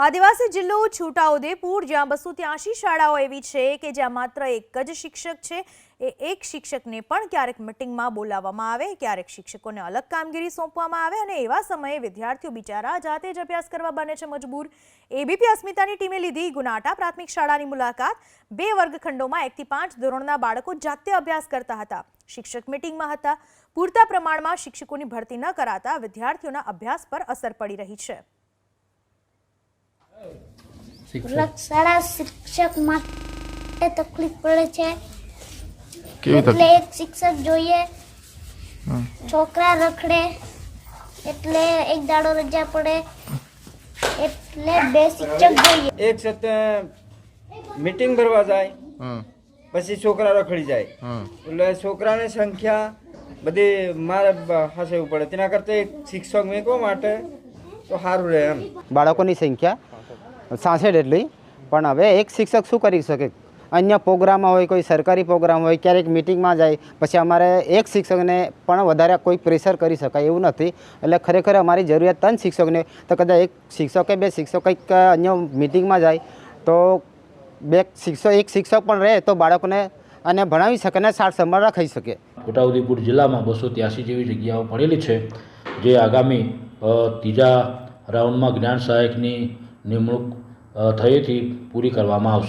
આદિવાસી જિલ્લો છોટાઉદેપુર, જ્યાં બસો ત્યાંશી શાળાઓ એવી છે કે જ્યાં માત્ર એક જ શિક્ષક છે. એ એક શિક્ષકને પણ ક્યારેક મિટિંગમાં બોલાવવામાં આવે, ક્યારેક શિક્ષકોને અલગ કામગીરી સોંપવામાં આવે અને એવા સમયે વિદ્યાર્થીઓ બિચારા જાતે જ અભ્યાસ કરવા બને છે મજબૂર. એબીપી અસ્મિતાની ટીમે લીધી ગુનાટા. પ્રાથમિક શાળાની મુલાકાત. બે વર્ગખંડોમાં એકથી પાંચ ધોરણના બાળકો જાતે અભ્યાસ કરતા હતા. શિક્ષક મિટિંગમાં હતા. પૂરતા પ્રમાણમાં શિક્ષકોની ભરતી ન કરાતા વિદ્યાર્થીઓના અભ્યાસ પર અસર પડી રહી છે. શાળા શિક્ષક માટે તકલીફ પડે છે. એટલે એક શિક્ષક જોઈએ છોકરા રખડે એટલે એક દાડો રજા પડે એટલે બે શિક્ષક જોઈએ. એક સાથે મીટિંગ ભરવા જાય પછી છોકરા રખડી જાય. એટલે છોકરાની સંખ્યા બધી મારે બ- પડે તેના કરતાં એક શિક્ષક મેકવા માટે તો સારું રહે એમ. બાળકોની સંખ્યા? સાસઠ એટલી પણ હવે એક શિક્ષક શું કરી શકે? અન્ય પ્રોગ્રામ હોય, કોઈ સરકારી પ્રોગ્રામ હોય, ક્યારેક મિટિંગમાં જાય, પછી અમારે એક શિક્ષકને પણ વધારે કોઈ પ્રેશર કરી શકાય એવું નથી. એટલે ખરેખર અમારી જરૂરિયાત ત્રણ શિક્ષકને. તો કદાચ એક શિક્ષકે બે શિક્ષક કંઈક અન્ય મિટિંગમાં જાય, તો બે શિક્ષક એક શિક્ષક પણ રહે, તો બાળકોને અને ભણાવી શકે અને સાર સંભાળ રાખી શકે. છોટાઉદેપુર જિલ્લામાં બસો ત્યાસી જેવી જગ્યાઓ પડેલી છે, જે આગામી ત્રીજા રાઉન્ડમાં જ્ઞાન સહાયકની નિમણૂક થયેથી પૂરી કરવામાં આવશે.